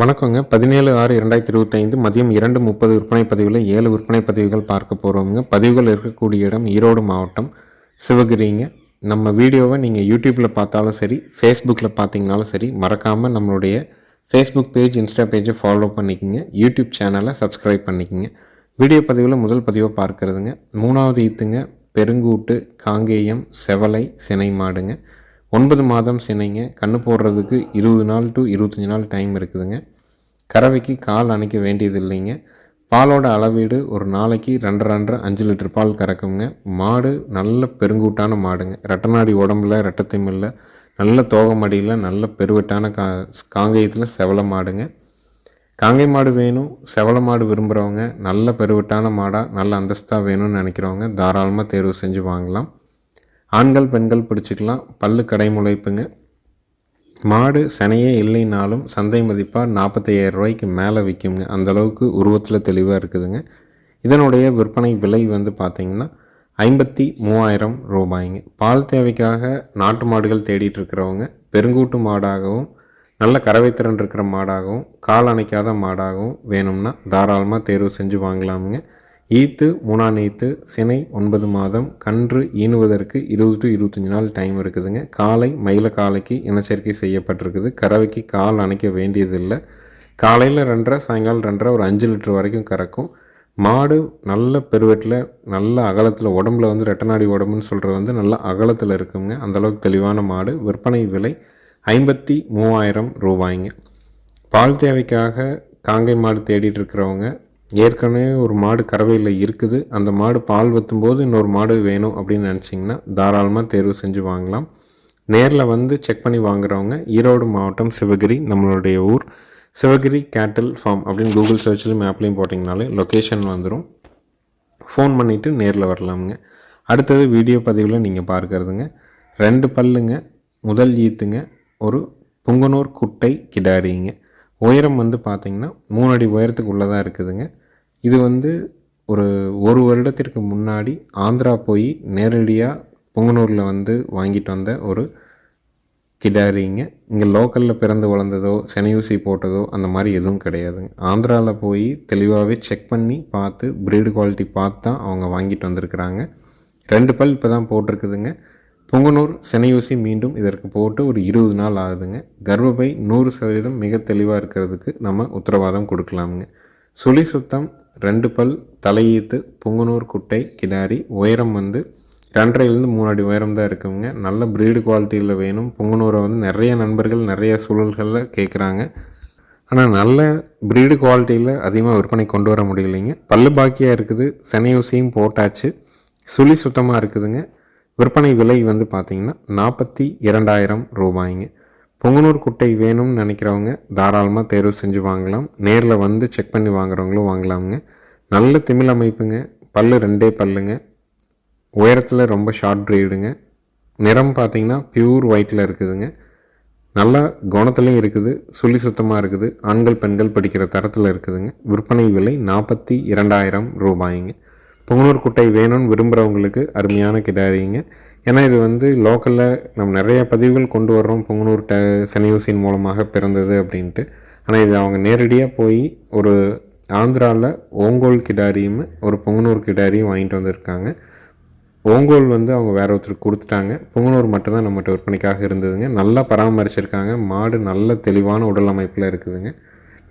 வணக்கங்க. பதினேழு ஆறு இரண்டாயிரத்தி இருபத்தைந்து மதியம் இரண்டு முப்பது விற்பனை பதிவில் ஏழு விற்பனை பதிவுகள் பார்க்க போகிறோமுங்க பதிவுகள் இருக்கக்கூடிய இடம் ஈரோடு மாவட்டம் சிவகிரிங்க. நம்ம வீடியோவை நீங்கள் யூடியூப்பில் பார்த்தாலும் சரி ஃபேஸ்புக்கில் பார்த்தீங்கனாலும் சரி மறக்காமல் நம்மளுடைய ஃபேஸ்புக் பேஜ் இன்ஸ்டா பேஜை ஃபாலோ பண்ணிக்கோங்க. யூடியூப் சேனலை சப்ஸ்கிரைப் பண்ணிக்கோங்க. வீடியோ பதிவில் முதல் பதிவை பார்க்கறதுங்க. மூணாவது ஈத்துங்க பெருங்கூட்டு காங்கேயம் செவலை சினை மாடுங்க. ஒன்பது மாதம் சினைங்க. கண்ணு போடுறதுக்கு இருபது நாள் டு இருபத்தஞ்சி நாள் டைம் இருக்குதுங்க. கறவைக்கு கால் அணைக்க வேண்டியது இல்லைங்க பாலோட அளவீடு ஒரு நாளைக்கு ரெண்டரை ரெண்டரை அஞ்சு லிட்டர் பால் கறக்குங்க. மாடு நல்ல பெருங்கூட்டான மாடுங்க. ரெட்டநாடி உடம்புல ரெட்டத்திமில்ல நல்ல தோகமடியில் நல்ல பெருவெட்டான கா காங்கேயத்தில் செவல மாடுங்க. காங்கை மாடு வேணும். செவல மாடு விரும்புகிறவங்க நல்ல பெருவெட்டான மாடாக நல்ல அந்தஸ்தாக வேணும்னு நினைக்கிறவங்க தாராளமாக தேர்வு செஞ்சு வாங்கலாம். ஆண்கள் பெண்கள் பிடிச்சிக்கலாம். பல்லு கடை முளைப்புங்க. மாடு சனையே இல்லைனாலும் சந்தை மதிப்பாக நாற்பத்தையாயிரம் ரூபாய்க்கு மேலே விற்குங்க அந்தளவுக்கு உருவத்தில் தெளிவாக இருக்குதுங்க. இதனுடைய விற்பனை விலை வந்து பார்த்திங்கன்னா ஐம்பத்தி மூவாயிரம் ரூபாய்ங்க. பால் தேவைக்காக நாட்டு மாடுகள் தேடிட்டு இருக்கிறவங்க பெருங்கூட்டு மாடாகவும் நல்ல கறவைத்திறன் இருக்கிற மாடாகவும் கால் அணைக்காத மாடாகவும் வேணும்னா தாராளமாக தேர்வு செஞ்சு வாங்கலாமுங்க. ஈத்து மூணாம் ஈத்து சினை ஒன்பது மாதம் கன்று ஈனுவதற்கு இருபது டு இருபத்தஞ்சி நாள் டைம் இருக்குதுங்க. காலை மயில காலைக்கு இனச்சேர்க்கை செய்யப்பட்டிருக்குது. கறவைக்கு கால் அணைக்க வேண்டியதில்லை. காலையில் ரெண்டரை சாயங்காலம் ரெண்டரை ஒரு அஞ்சு லிட்டர் வரைக்கும் கறக்கும். மாடு நல்ல பெருவெட்டில் நல்ல அகலத்தில் உடம்புல வந்து ரெட்டநாடி உடம்புன்னு சொல்கிறது வந்து நல்ல அகலத்தில் இருக்குங்க. அந்தளவுக்கு தெளிவான மாடு. விற்பனை விலை ஐம்பத்தி மூவாயிரம் ரூபாய்ங்க. பால் தேவைக்காக காங்கை மாடு தேடிட்டு இருக்கிறவங்க ஏற்கனவே ஒரு மாடு கறவையில் இருக்குது. அந்த மாடு பால் வற்றும்போது இன்னொரு மாடு வேணும் அப்படின்னு நினச்சிங்கன்னா தாராளமாக தேர்வு செஞ்சு வாங்கலாம். நேரில் வந்து செக் பண்ணி வாங்குறவங்க ஈரோடு மாவட்டம் சிவகிரி நம்மளுடைய ஊர் சிவகிரி கேட்டில் ஃபார்ம் அப்படின்னு கூகுள் சர்ச்லையும் மேப்லேயும் போட்டிங்கனாலே லொக்கேஷன் வந்துடும் ஃபோன் பண்ணிவிட்டு நேரில் வரலாமுங்க. அடுத்தது வீடியோ பதிவில் நீங்கள் பார்க்குறதுங்க. ரெண்டு பல்லுங்க முதல் ஈத்துங்க ஒரு புங்கனூர் குட்டை கிடாரிங்க. உயரம் வந்து பார்த்திங்கன்னா மூணு அடி உயரத்துக்கு உள்ளதாக இருக்குதுங்க. இது வந்து ஒரு ஒரு வருடத்திற்கு முன்னாடி ஆந்திரா போய் நேரடியாக பொங்கனூரில் வந்து வாங்கிட்டு வந்த ஒரு கிடாரிங்க இங்கே. லோக்கலில் பிறந்து வளர்ந்ததோ செனையூசி போட்டதோ அந்த மாதிரி எதுவும் கிடையாதுங்க. ஆந்திராவில் போய் தெளிவாகவே செக் பண்ணி பார்த்து ப்ரீடு குவாலிட்டி பார்த்து தான் அவங்க வாங்கிட்டு வந்திருக்கிறாங்க. ரெண்டு பல் இப்போ தான் போட்டிருக்குதுங்க. பொங்கனூர் செனையூசி மீண்டும் இதற்கு போட்டு ஒரு இருபது நாள் ஆகுதுங்க. கர்ப்பப்பை நூறு சதவீதம் மிக தெளிவாக இருக்கிறதுக்கு நம்ம உத்தரவாதம் கொடுக்கலாமுங்க. சுழி சுத்தம் ரெண்டு பல் தலையீத்து புங்குனூர் குட்டை கிடாரி உயரம் வந்து ரெண்டரைலேருந்து மூணு அடி உயரம் தான் இருக்குங்க. நல்ல ப்ரீடு குவாலிட்டியில் வேணும். புங்குனூரை வந்து நிறைய நண்பர்கள் நிறைய சூழல்களில் கேட்குறாங்க ஆனால் நல்ல ப்ரீடு குவாலிட்டியில் அதிகமாக விற்பனை கொண்டு வர முடியலைங்க. பல்லு பாக்கியாக இருக்குது. செனையூசியும் போட்டாச்சு. சுழி சுத்தமாக இருக்குதுங்க. விற்பனை விலை வந்து பார்த்திங்கன்னா நாற்பத்தி இரண்டாயிரம் ரூபாய்ங்க. பொங்கனூர் குட்டை வேணும்னு நினைக்கிறவங்க தாராளமாக தேர்வு செஞ்சு வாங்கலாம். நேரில் வந்து செக் பண்ணி வாங்குறவங்களும் வாங்கலாமுங்க. நல்ல திமிழ் அமைப்புங்க. பல்லு ரெண்டே பல்லுங்க. உயரத்தில் ரொம்ப ஷார்ட் ப்ரீடுங்க நிறம் பார்த்திங்கன்னா பியூர் ஒயிட்டில் இருக்குதுங்க. நல்லா குணத்துலேயும் இருக்குது. சுழி சுத்தமாக இருக்குது. ஆண்கள் பெண்கள் படிக்கிற தரத்தில் இருக்குதுங்க. விற்பனை விலை நாற்பத்தி இரண்டாயிரம் ரூபாய்ங்க. புங்கனூர் குட்டை வேணும்னு விரும்புகிறவங்களுக்கு அருமையான கிடாரிங்க. ஏன்னா இது வந்து லோக்கலில் நம்ம நிறைய பதிவுகள் கொண்டு வர்றோம். பொங்கனூர் ட செனையூசின் மூலமாக பிறந்தது அப்படின்ட்டு. ஆனால் இது அவங்க நேரடியாக போய் ஒரு ஆந்திராவில் ஓங்கோல் கிடாரியும் ஒரு பொங்கனூர் கிடாரியும் வாங்கிட்டு வந்திருக்காங்க. ஓங்கோல் வந்து அவங்க வேற ஒருத்தருக்கு கொடுத்துட்டாங்க. பொங்கனூர் மட்டும்தான் நம்மகிட்ட விற்பனைக்காக இருந்ததுங்க. நல்லா பராமரிச்சிருக்காங்க. மாடு நல்ல தெளிவான உடல் அமைப்பில் இருக்குதுங்க.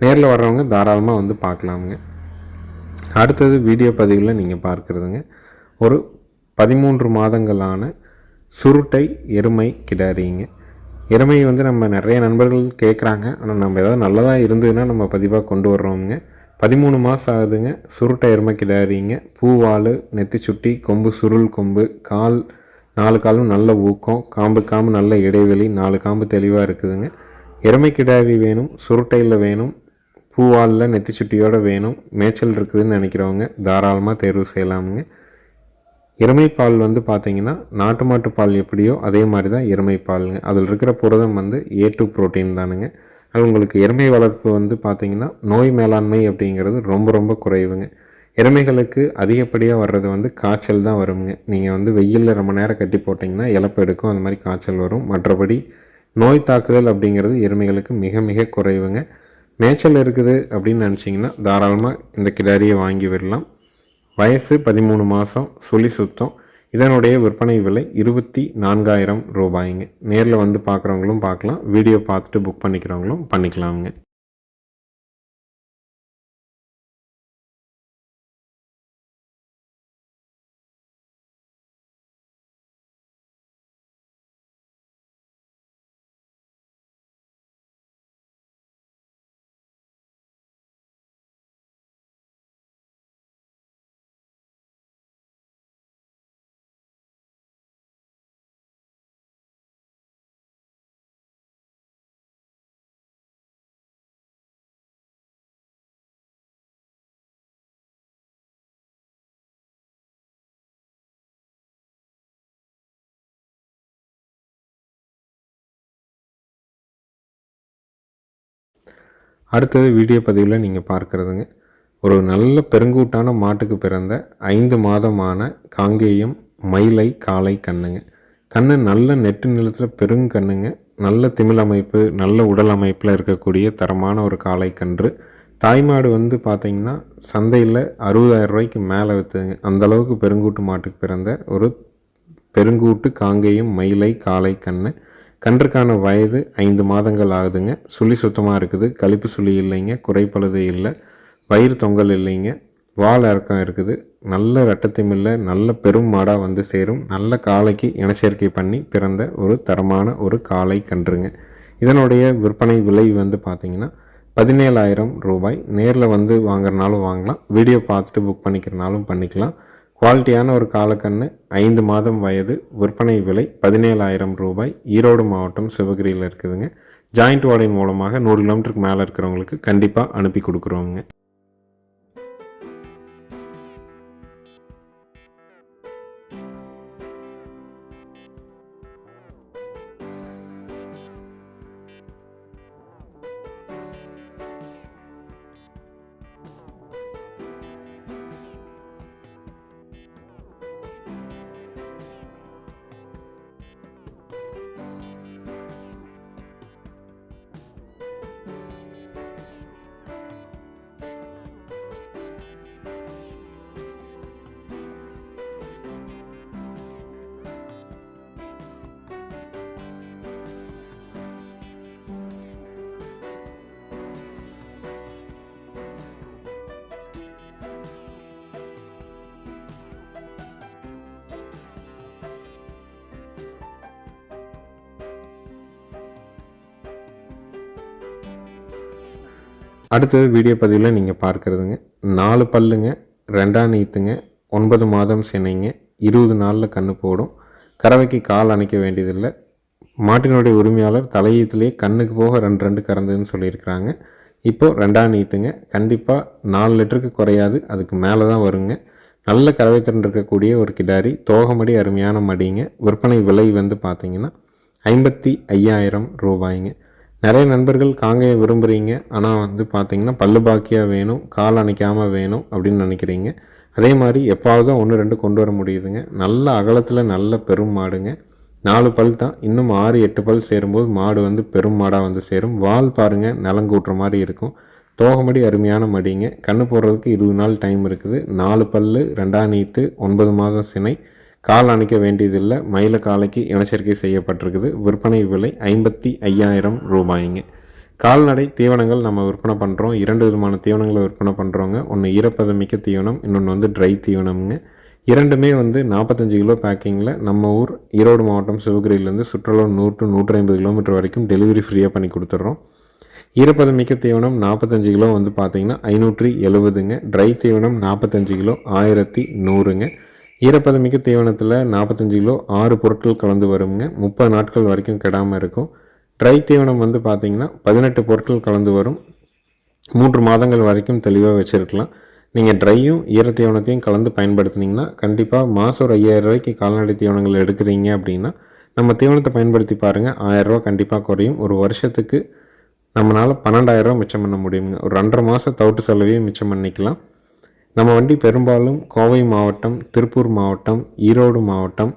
நேரில் வர்றவங்க தாராளமாக வந்து பார்க்கலாமுங்க. அடுத்தது வீடியோ பதிவில் நீங்கள் பார்க்குறதுங்க. ஒரு பதிமூன்று மாதங்களான சுருட்டை எருமை கிடாரிங்க. எருமை வந்து நம்ம நிறைய நண்பர்கள் கேட்குறாங்க ஆனால் நம்ம ஏதாவது நல்லதாக இருந்ததுன்னா நம்ம பதிவாக கொண்டு வர்றோமுங்க. பதிமூணு மாதம் ஆகுதுங்க. சுருட்டை எருமை கிடாரிங்க. பூவால் நெத்தி சுட்டி கொம்பு சுருள் கொம்பு கால் நாலு காலும் நல்ல ஊக்கம் காம்பு காம்பு நல்ல இடைவெளி நாலு காம்பு தெளிவாக இருக்குதுங்க. எருமை கிடாரி வேணும் சுருட்டையில் வேணும் பூவாலில் நெத்தி சுட்டியோடு வேணும் மேய்ச்சல் இருக்குதுன்னு நினைக்கிறவங்க தாராளமாக தேர்வு செய்யலாமுங்க. எருமை பால் வந்து பார்த்தீங்கன்னா நாட்டு மாட்டு பால் எப்படியோ அதே மாதிரி தான் எருமை பாலுங்க அதில் இருக்கிற புரதம் வந்து ஏ டூ ப்ரோட்டீன் தானுங்க. அது உங்களுக்கு எருமை வளர்ப்பு வந்து பார்த்திங்கன்னா நோய் மேலாண்மை அப்படிங்கிறது ரொம்ப ரொம்ப குறைவுங்க. எருமைகளுக்கு அதிகப்படியாக வர்றது வந்து காய்ச்சல் தான் வருங்க. நீங்கள் வந்து வெயிலில் ரொம்ப நேரம் கட்டி போட்டிங்கன்னா இழப்பு எடுக்கும். அந்த மாதிரி காய்ச்சல் வரும். மற்றபடி நோய் தாக்குதல் அப்படிங்கிறது எருமைகளுக்கு மிக மிக குறைவுங்க. மேய்ச்சல் இருக்குது அப்படின்னு நினச்சிங்கன்னா தாராளமாக இந்த கிடாரியை வாங்கி விடலாம். வயசு பதிமூணு மாதம் சுழி சுத்தம். இதனுடைய விற்பனை விலை இருபத்தி நான்காயிரம் ரூபாய்ங்க. நேரில் வந்து பார்க்குறவங்களும் பார்க்கலாம் வீடியோ பார்த்துட்டு புக் பண்ணிக்கிறவங்களும் பண்ணிக்கலாமுங்க. அடுத்தது வீடியோ பதிவில் நீங்கள் பார்க்குறதுங்க. ஒரு நல்ல பெருங்கூட்டான மாட்டுக்கு பிறந்த ஐந்து மாதமான காங்கேயம் மயிலை காளை கண்ணுங்க. கண்ணு நல்ல நெட்டு நிலத்தில் பெருங்கண்ணுங்க நல்ல திமிழ் அமைப்பு நல்ல உடல் அமைப்பில் இருக்கக்கூடிய தரமான ஒரு காளை கன்று. தாய்மாடு வந்து பார்த்திங்கன்னா சந்தையில் அறுபதாயிரம் ரூபாய்க்கு மேலே விற்றுதுங்க அந்தளவுக்கு பெருங்கூட்டு மாட்டுக்கு பிறந்த ஒரு பெருங்கூட்டு காங்கேயம் மயிலை காளை கண்ணு. கன்றுக்கான வயது ஐந்து மாதங்கள் ஆகுதுங்க. சுழி சுத்தமாக இருக்குது. கழிப்பு சுழி இல்லைங்க. குறைப்பழுது இல்லை. வயிறு தொங்கல் இல்லைங்க. வால் இறக்கம் இருக்குது. நல்ல ரெட்டத்திமில்ல நல்ல பெரும் மாடாக வந்து சேரும். நல்ல காளைக்கு இனச்சேர்க்கை பண்ணி பிறந்த ஒரு தரமான ஒரு காளை கன்றுங்க. இதனுடைய விற்பனை விலை வந்து பார்த்திங்கன்னா பதினேழாயிரம் ரூபாய். நேரில் வந்து வாங்குறனாலும் வாங்கலாம். வீடியோ பார்த்துட்டு புக் பண்ணிக்கிறனாலும் பண்ணிக்கலாம். குவாலிட்டியான ஒரு காலக்கண்ணு ஐந்து மாதம் வயது விற்பனை விலை பதினேழாயிரம் ரூபாய். ஈரோடு மாவட்டம் சிவகிரியில் இருக்குதுங்க. ஜாயிண்ட் வார்டின் மூலமாக நூறு கிலோமீட்டருக்கு மேலே இருக்கிறவங்களுக்கு கண்டிப்பாக அனுப்பி கொடுக்குறோங்க அடுத்தது வீடியோ பதிவில் நீங்கள் பார்க்குறதுங்க. நாலு பல்லுங்க ரெண்டாம் நீத்துங்க ஒன்பது மாதம் சினைங்க இருபது நாளில் கன்று போடும். கறவைக்கு கால் அணைக்க வேண்டியதில்லை. மாட்டினுடைய உரிமையாளர் தலையீத்துலேயே கண்ணுக்கு போக ரெண்டு ரெண்டு கறந்துன்னு சொல்லியிருக்கிறாங்க. இப்போது ரெண்டாம் நீத்துங்க. கண்டிப்பாக நாலு லிட்டருக்கு குறையாது. அதுக்கு மேலே தான் வருங்க. நல்ல கறவை திறன் இருக்கக்கூடிய ஒரு கிடாரி தோகமடி அருமையான மடிங்க. விற்பனை விலை வந்து பார்த்திங்கன்னா ஐம்பத்தி ஐயாயிரம் ரூபாய்ங்க. நிறைய நண்பர்கள் காங்கையை விரும்புகிறீங்க ஆனால் வந்து பார்த்திங்கன்னா பல்லு பாக்கியாக வேணும் கால் அணைக்காமல் வேணும் அப்படின்னு நினைக்கிறீங்க. அதே மாதிரி எப்பாவது ஒன்று ரெண்டு கொண்டு வர முடியுதுங்க. நல்ல அகலத்தில் நல்ல பெரும் மாடுங்க. நாலு பல் தான். இன்னும் ஆறு எட்டு பல் சேரும்போது மாடு வந்து பெரும் மாடாக வந்து சேரும். வால் பாருங்கள் நிலங்கூட்டுற மாதிரி இருக்கும். தோகமடி அருமையான மடிங்க. கண்ணு போடுறதுக்கு இருபது நாள் டைம் இருக்குது. நாலு பல் ரெண்டாம் நீத்து ஒன்பது மாதம் சினை. கால் அணைக்க வேண்டியதில்லை. மயில காலைக்கு இனச்சேர்க்கை செய்யப்பட்டிருக்குது. விற்பனை விலை ஐம்பத்தி ஐயாயிரம் ரூபாய்ங்க. கால்நடை தீவனங்கள் நம்ம விற்பனை பண்ணுறோம் இரண்டு விதமான தீவனங்களை விற்பனை பண்ணுறோங்க ஒன்று ஈரப்பதமிக்க தீவனம் இன்னொன்று வந்து ட்ரை தீவனம்ங்க. இரண்டுமே வந்து நாற்பத்தஞ்சு கிலோ பேக்கிங்கில் நம்ம ஊர் ஈரோடு மாவட்டம் சிவகிரியிலேருந்து சுற்றுலா நூறு டு நூற்றி ஐம்பது கிலோமீட்டர் வரைக்கும் டெலிவரி ஃப்ரீயாக பண்ணி கொடுத்துட்றோம் ஈரப்பதமிக்க தீவனம் நாற்பத்தஞ்சு கிலோ வந்து பார்த்திங்கன்னா ஐநூற்றி எழுபதுங்க ட்ரை தீவனம் நாற்பத்தஞ்சு கிலோ ஆயிரத்தி நூறுங்க. ஈரப்பதமிக்க தீவனத்தில் நாற்பத்தஞ்சு கிலோ ஆறு பொருட்கள் கலந்து வருங்க. முப்பது நாட்கள் வரைக்கும் கெடாமல் இருக்கும். ட்ரை தீவனம் வந்து பார்த்திங்கன்னா பதினெட்டு பொருட்கள் கலந்து வரும். மூன்று மாதங்கள் வரைக்கும் தெளிவாக வச்சுருக்கலாம். நீங்கள் ட்ரையும் ஈர தீவனத்தையும் கலந்து பயன்படுத்தினீங்கன்னா கண்டிப்பாக மாதம் ஒரு ஐயாயிரம் ரூபாய்க்கு கால்நடை தீவனங்கள் எடுக்கிறீங்க அப்படின்னா நம்ம தீவனத்தை பயன்படுத்தி பாருங்கள் ஆயிரரூவா கண்டிப்பாக குறையும். ஒரு வருஷத்துக்கு நம்மளால் பன்னெண்டாயிரரூவா மிச்சம் பண்ண முடியுங்க. ஒரு ரெண்டரை மாதம் தவிட்டு செலவையும் மிச்சம் பண்ணிக்கலாம். நம்ம வண்டி பெரும்பாலும் கோவை மாவட்டம் திருப்பூர் மாவட்டம் ஈரோடு மாவட்டம்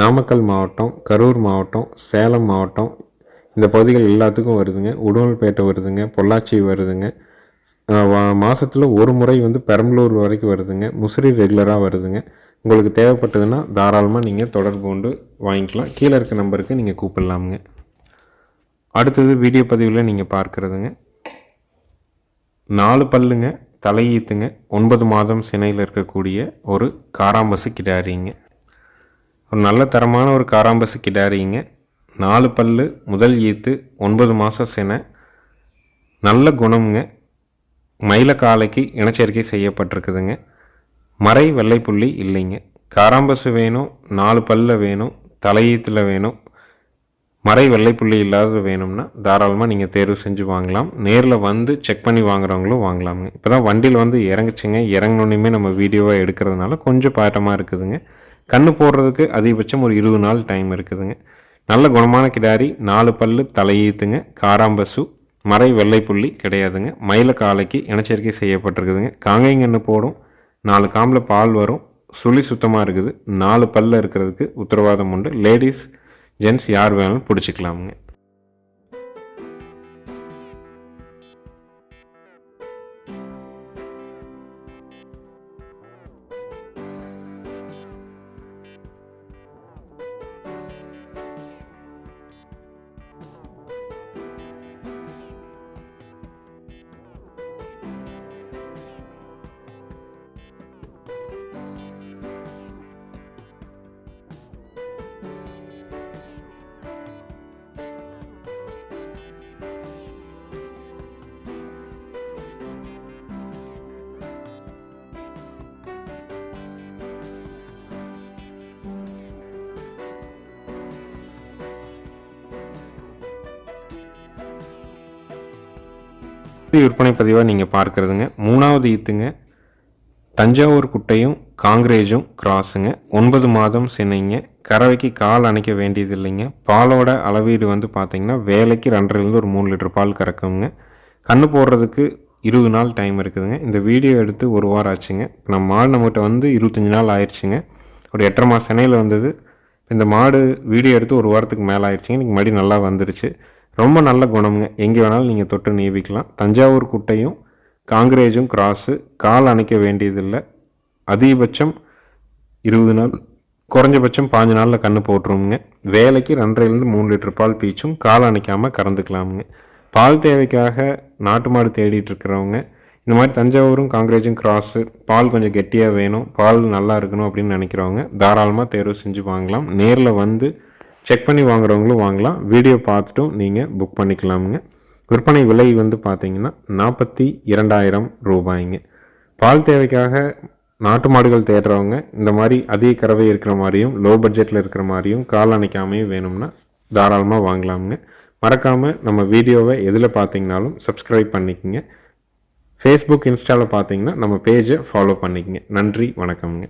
நாமக்கல் மாவட்டம் கரூர் மாவட்டம் சேலம் மாவட்டம். இந்த பகுதிகள் எல்லாத்துக்கும் வருதுங்க. உடுமல்பேட்டை வருதுங்க பொள்ளாச்சி வருதுங்க. மாதத்தில் ஒரு முறை வந்து பெரம்பலூர் வரைக்கும் வருதுங்க. முசிறி ரெகுலராக வருதுங்க. உங்களுக்கு தேவைப்பட்டதுன்னா தாராளமாக நீங்கள் தொடர்பு கொண்டு வாங்கிக்கலாம். கீழே இருக்க நம்பருக்கு நீங்கள் கூப்பிடலாமுங்க. அடுத்தது வீடியோ பதிவில் நீங்கள் பார்க்குறதுங்க. நாலு பல்லுங்க. தலையீத்துங்க. ஒன்பது மாதம் சினையில் இருக்கக்கூடிய ஒரு காராம்பசு கிடாரிங்க. ஒரு நல்ல தரமான ஒரு காராம்பசு கிடாரிங்க. நாலு பல்லு முதல் ஈத்து ஒன்பது மாதம் சினை. நல்ல குணம்ங்க. மயில காலைக்கு இனச்சேர்க்கை செய்யப்பட்டிருக்குதுங்க. மறை வெள்ளைப்புள்ளி இல்லைங்க. காராம்பசு வேணும் நாலு பல்ல வேணும் தலையீத்தில் வேணும். மறை வெள்ளைப்புள்ளி இல்லாதது வேணும்னா தாராளமாக நீங்கள் தேர்வு செஞ்சு வாங்கலாம். நேரில் வந்து செக் பண்ணி வாங்குறவங்களும் வாங்கலாமுங்க இப்போ தான் வண்டியில் வந்து இறங்குச்சுங்க. இறங்கினோன்னையுமே நம்ம வீடியோவாக எடுக்கிறதுனால கொஞ்சம் பாட்டமாக இருக்குதுங்க. கண்ணு போடுறதுக்கு அதிகபட்சம் ஒரு இருபது நாள் டைம் இருக்குதுங்க. நல்ல குணமான கிடாரி நாலு பல்லு தலையீத்துங்க காராம்பசு மறை வெள்ளைப்புள்ளி கிடையாதுங்க. மயில காலைக்கு இனச்சரிக்கை செய்யப்பட்டிருக்குதுங்க. காங்கைங்கன்று போடும். நாலு காம்பில் பால் வரும். சுழி சுத்தமாக இருக்குது. நாலு பல்ல இருக்கிறதுக்கு உத்தரவாதம் உண்டு. லேடிஸ் ஜென்ஸ் யார் வேணாலும் பிடிச்சிக்கலாமுங்க. விற்பனை பதிவாக நீங்கள் பார்க்குறதுங்க. மூணாவது ஈத்துங்க தஞ்சாவூர் குட்டையும் காங்கிரேஜும் கிராஸுங்க. ஒன்பது மாதம் சினைங்க. கறவைக்கு கால் அணைக்க வேண்டியது இல்லைங்க பாலோட அளவீடு வந்து பார்த்திங்கன்னா வேலைக்கு ரெண்டரைலேருந்து ஒரு மூணு லிட்டர் பால் கறக்குங்க. கண்ணு போடுறதுக்கு இருபது நாள் டைம் இருக்குதுங்க. இந்த வீடியோ எடுத்து ஒரு வாரம் ஆச்சுங்க. இப்போ நம்ம மாடு நம்மகிட்ட வந்து இருபத்தஞ்சி நாள் ஆயிடுச்சுங்க. ஒரு எட்டரை மாதம் சினையில் வந்தது. இந்த மாடு வீடியோ எடுத்து ஒரு வாரத்துக்கு மேலே ஆயிடுச்சுங்க. இன்றைக்கி மடி நல்லா வந்துடுச்சு. ரொம்ப நல்ல குணமுங்க. எங்கே வேணாலும் நீங்கள் தொட்டு நீவிக்கலாம். தஞ்சாவூர் குட்டையும் காங்கிரேஜும் கிராஸு கால் அணைக்க வேண்டியதில்லை. அதிகபட்சம் இருபது நாள் குறைஞ்சபட்சம் பாஞ்சு நாளில் கன்று போட்டுருவோங்க வேலைக்கு ரெண்டரைலேருந்து மூணு லிட்டர் பால் பீச்சும் கால் அணைக்காமல் கறந்துக்கலாமுங்க. பால் தேவைக்காக நாட்டு மாடு தேடிட்டு இருக்கிறவங்க இந்த மாதிரி தஞ்சாவூரும் காங்கிரேஜும் கிராஸு பால் கொஞ்சம் கெட்டியாக வேணும் பால் நல்லா இருக்கணும் அப்படின்னு நினைக்கிறவங்க தாராளமாக தேர்வு செஞ்சு வாங்கலாம். நேரில் வந்து செக் பண்ணி வாங்குறவங்களும் வாங்கலாம். வீடியோ பார்த்துட்டும் நீங்கள் புக் பண்ணிக்கலாமுங்க. விற்பனை விலை வந்து பார்த்தீங்கன்னா நாற்பத்தி இரண்டாயிரம் ரூபாய்ங்க. பால் தேவைக்காக நாட்டு மாடுகள் தேடுறவங்க இந்த மாதிரி அதிக கறவை இருக்கிற மாதிரியும் லோ பட்ஜெட்டில் இருக்கிற மாதிரியும் கால் அணைக்காமையும் வேணும்னா தாராளமாக வாங்கலாமுங்க. மறக்காமல் நம்ம வீடியோவை எதில் பார்த்தீங்கனாலும் சப்ஸ்கிரைப் பண்ணிக்கோங்க. ஃபேஸ்புக் இன்ஸ்டாவில் பார்த்தீங்கன்னா நம்ம பேஜை ஃபாலோ பண்ணிக்கங்க. நன்றி வணக்கம்ங்க.